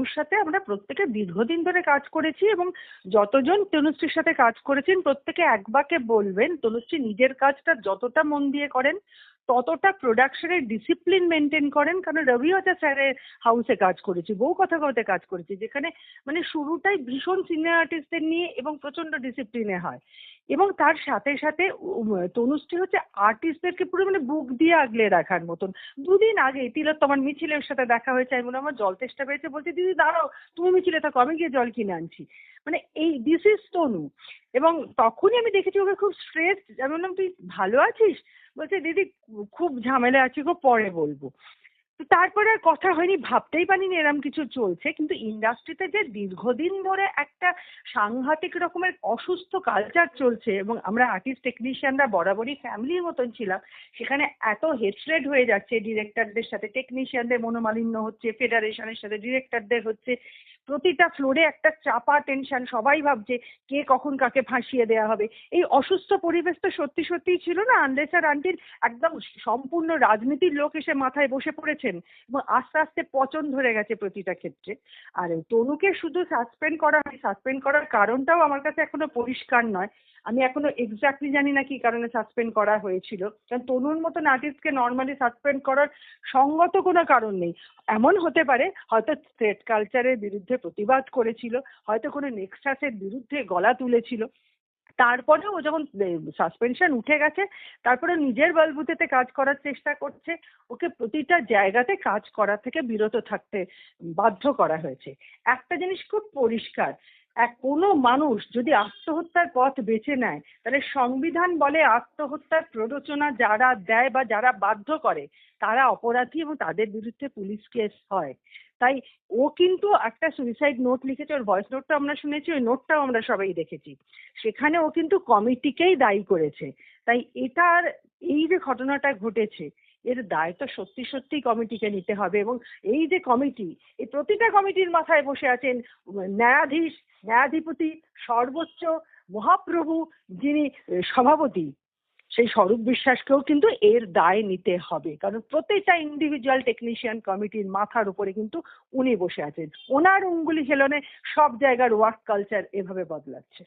তনুর সাথে আমরা প্রত্যেকে দীর্ঘদিন ধরে কাজ করেছি এবং যতজন তনুশ্রীর সাথে কাজ করেছেন, প্রত্যেকে এক বাক্যে বলবেন, তনুশ্রী নিজের কাজটা যতটা মন দিয়ে করেন ততটা প্রোডাকশনের ডিসিপ্লিন মেনটেন করেন কারণ রবি হাজা স্যারের হাউসে কাজ করেছি বহু কথা কথাতে কাজ করেছি যেখানে মানে শুরুটাই ভীষণ সিনিয়র আর্টিস্টদের নিয়ে এবং প্রচণ্ড ডিসিপ্লিনে হয়। এবং তার সাথে সাথে তনুশ্রী হচ্ছে আর্টিস্টদেরকে পুরো মানে বুক দিয়ে আগলে রাখার মতন। দুদিন আগে তিলোত্তমার মিছিলের সাথে দেখা হয়েছে আমি বললাম, আমার জল তেষ্টা পেয়েছে বলছে দিদি দাঁড়াও তুমি মিছিলে থাকো আমি গিয়ে জল কিনে আনছি। মানে এই দিস ইজ তনু। এবং তখনই আমি দেখেছি ওকে খুব স্ট্রেস আমি বললাম তুই ভালো আছিস? বলছে দিদি ঝামেলা আছে গো পরে বলব। তো তারপরে আর কথা হয়নি, ভাবতেই পারিনি এরম কিছু চলছে, কিন্তু ইন্ডাস্ট্রিতে যে দীর্ঘদিন ধরে একটা সাংঘাতিক রকমের অসুস্থ কালচার চলছে এবং আমরা আর্টিস্ট টেকনিশিয়ানরা বরাবরই ফ্যামিলির মতন ছিলাম, সেখানে এত হেট্রেড হয়ে যাচ্ছে ডিরেক্টরদের সাথে টেকনিশিয়ানদের মনোমালিন্য হচ্ছে ফেডারেশনের সাথে ডিরেক্টরদের হচ্ছে প্রতিটা ফ্লোরে একটা চাপা টেনশন সবাই ভাবছে কে কখন কাকে ফাঁসিয়ে দেওয়া হবে। এই অসুস্থ পরিবেশ তো সত্যি সত্যিই ছিল না। আন্দেস আর একদম সম্পূর্ণ রাজনীতির লোক এসে মাথায় বসে পড়েছেন এবং আস্তে আস্তে পচন ধরে গেছে প্রতিটা ক্ষেত্রে। আর তনুকে শুধু সাসপেন্ড করা হয় সাসপেন্ড করার কারণটাও আমার কাছে এখনও পরিষ্কার নয়। আমি এখনও এক্স্যাক্টলি জানি না কি কারণে সাসপেন্ড করা হয়েছিল। কারণ তনুর মতন আর্টিস্টকে নর্মালি সাসপেন্ড করার সঙ্গত কোনো কারণ নেই। এমন হতে পারে, হয়তো স্টেট কালচারের বিরুদ্ধে প্রতিবাদ করেছিল, হয়তো কোনো নেক্সাসের বিরুদ্ধে গলা তুলেছিল। তারপরে ও যখন সাসপেনশন উঠে গেছে, তারপরে নিজের বলবুতেতে কাজ করার চেষ্টা করছে, ওকে প্রতিটা জায়গাতে কাজ করা থেকে বিরত থাকতে বাধ্য করা হয়েছে। একটা জিনিস খুব পরিষ্কার এক কোনো মানুষ যদি আত্মহত্যার পথ বেছে নেয়, তাহলে সংবিধান বলে আত্মহত্যার প্ররোচনা যারা দেয় বা যারা বাধ্য করে, তারা অপরাধী এবং তাদের বিরুদ্ধে পুলিশ কেস হয়। তাই ও কিন্তু একটা সুইসাইড নোট লিখেছে, ওর ভয়েস নোটটা আমরা শুনেছি, ওই নোটটাও আমরা সবাই দেখেছি। সেখানে ও কিন্তু কমিটিকেই দায়ী করেছে। তাই এটার, এই যে ঘটনাটা ঘটেছে এর দায় তো সত্যি সত্যি কমিটিকে নিতে হবে এবং এই যে কমিটি, এই প্রতিটা কমিটির মাথায় বসে আছেন ন্যায়াধীশ, ন্যায়াধিপতি, সর্বোচ্চ মহাপ্রভু যিনি সভাপতি। সেই স্বরূপ বিশ্বাসকেও কিন্তু এর দায় নিতে হবে। কারণ প্রত্যেকটা ইন্ডিভিজুয়াল টেকনিশিয়ান কমিটির মাথার উপরে কিন্তু উনি বসে আছেন। ওনার উঙ্গুলি খেলনে সব জায়গার ওয়ার্ক কালচার এভাবে বদলাচ্ছে।